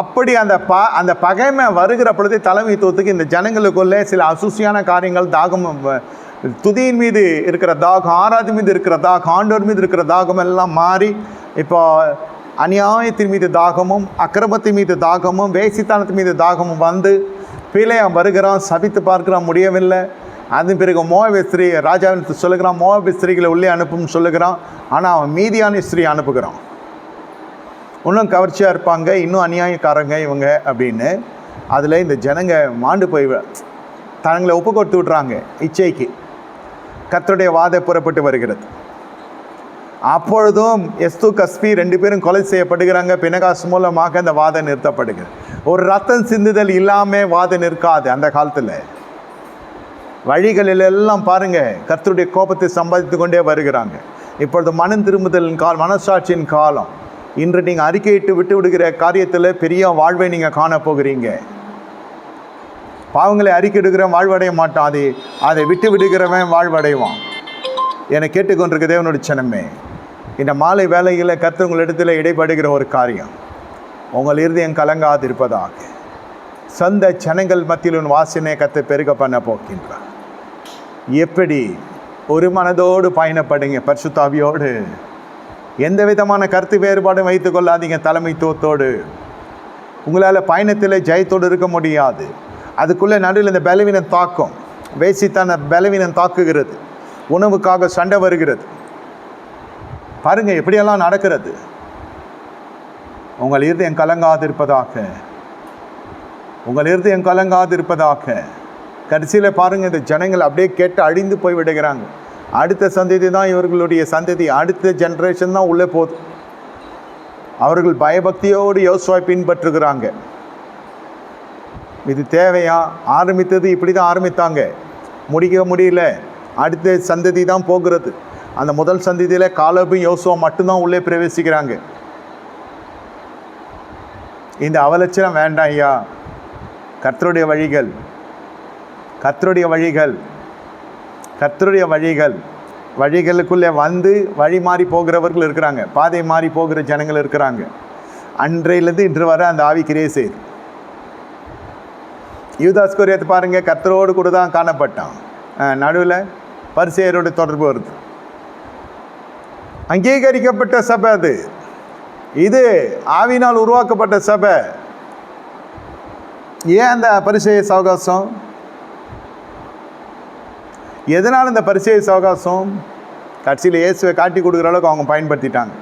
அப்படி அந்த ப அந்த பகைமை வருகிற பொழுது தலைமைத்துவத்துக்கு இந்த ஜனங்களுக்குள்ளே சில அசூசியான காரியங்கள் தாகம் துதியின் மீது இருக்கிற தாகம் ஆராதி மீது இருக்கிற தாகம் ஆண்டோர் மீது இருக்கிற தாகம் எல்லாம் மாறி இப்போ அநியாயத்தின் மீது தாகமும் அக்கிரமத்தின் மீது தாகமும் வேசித்தானத்தின் மீது தாகமும் வந்து பிழையான் வருகிறான் சபித்து பார்க்கிறான் முடியவில்லை. அதன் பிறகு மோகப ஸ்திரீ ராஜாவின் சொல்லுகிறான் மோகப ஸ்திரீகளை உள்ளே அனுப்பும் சொல்லுகிறான். ஆனால் அவன் மீதியான ஸ்திரீ அனுப்புகிறான். இன்னும் கவர்ச்சியாக இருப்பாங்க இன்னும் அநியாயக்காரங்க இவங்க அப்படின்னு. அதில் இந்த ஜனங்க மாண்டு போய் தங்களை ஒப்பு கொடுத்து விட்றாங்க இச்சைக்கு. கர்த்தருடைய வாதை புறப்பட்டு வருகிறது. அப்பொழுதும் எஸ்து கஸ்பி ரெண்டு பேரும் கொலை செய்யப்படுகிறாங்க பினகாஸ் மூலமாக அந்த வாதம் நிறுத்தப்படுகிறது. ஒரு ரத்தம் சிந்துதல் இல்லாமல் வாதம் நிற்காது அந்த காலத்தில். வழிகளில் எல்லாம் பாருங்கள் கர்த்தருடைய கோபத்தை சம்பாதித்து கொண்டே வருகிறாங்க. இப்பொழுது மனம் திரும்புதலின் கால் மனசாட்சியின் காலம். இன்று நீங்கள் அறிக்கையிட்டு விட்டு விடுகிற காரியத்தில் பெரிய வாழ்வை நீங்கள் காண போகிறீங்க. பாவங்களை அறிக்கையிடுகிறவன் வாழ்வடைய மாட்டான். அதை அதை விட்டு விடுகிறவன் வாழ்வடைவான். என கேட்டுக்கொண்டிருக்க தேவனுடைய சனமே இந்த மாலை வேலையில் கற்று உங்களிடத்தில் இடைப்படுகிற ஒரு காரியம் உங்கள் இருதயம் கலங்காதிருப்பதாக. சொந்த ஜனங்கள் மத்தியில் உன் வாசனை கத்தை பெருக பண்ண போகின்றார். எப்படி? ஒரு மனதோடு பயணப்படுங்க பரிசுத்தாவியோடு. எந்த விதமான கருத்து வேறுபாடும் வைத்து கொள்ளாதீங்க தலைமைத்துவத்தோடு. உங்களால் பயணத்தில் ஜெயத்தோடு இருக்க முடியாது. அதுக்குள்ளே நடுவில் இந்த பலவீனம் தாக்கும் வேசித்தான பலவீனம் தாக்குகிறது. உணவுக்காக சண்டை வருகிறது. பாருங்கள் எப்படியெல்லாம் நடக்கிறது. உங்கள் இருதயம் கலங்காதிருப்பதாக. உங்கள் இருதயம் கலங்காதிருப்பதாக. கடைசியில் பாருங்கள் இந்த ஜனங்கள் அப்படியே கேட்டு அழிந்து போய் விடுகிறாங்க. அடுத்த சந்ததி தான் இவர்களுடைய சந்ததி. அடுத்த ஜென்ரேஷன் தான் உள்ளே போகுது அவர்கள் பயபக்தியோடு யோசுவாய் பின்பற்றுகிறாங்க. இது தேவையா? ஆரம்பித்தது இப்படி தான் ஆரம்பித்தாங்க. முடிக்க முடியல. அடுத்த சந்ததி தான் போகிறது. அந்த முதல் சந்ததியில் காலபும் யோசுவா மட்டும்தான் உள்ளே பிரவேசிக்கிறாங்க. இந்த அவலட்சணம் வேண்டாம் ஐயா. கர்த்தருடைய வழிகள். கர்த்தருடைய வழிகள். கர்த்தருடைய வழிகள் வழிகளுக்குள்ளே வந்து வழி மாறி போகிறவர்கள் இருக்கிறாங்க. பாதை மாறி போகிற ஜனங்கள் இருக்கிறாங்க. அன்றையிலேருந்து இன்று வர அந்த ஆவி கிரியை செய்து. யூதாஸ் பாருங்கள் கர்த்தரோடு கூட தான் காணப்பட்டான். நடுவில் பரிசெயரோட தொடர்பு வருது. அங்கீகரிக்கப்பட்ட சபை அது. இது ஆவினால் உருவாக்கப்பட்ட சபை. ஏன் அந்த பரிசெய சவகாசம்? எதனால் இந்த பரிசெய சவகாசம் கட்சியில் இயேசுவை காட்டி கொடுக்குற அளவுக்கு அவங்க பயன்படுத்திட்டாங்க?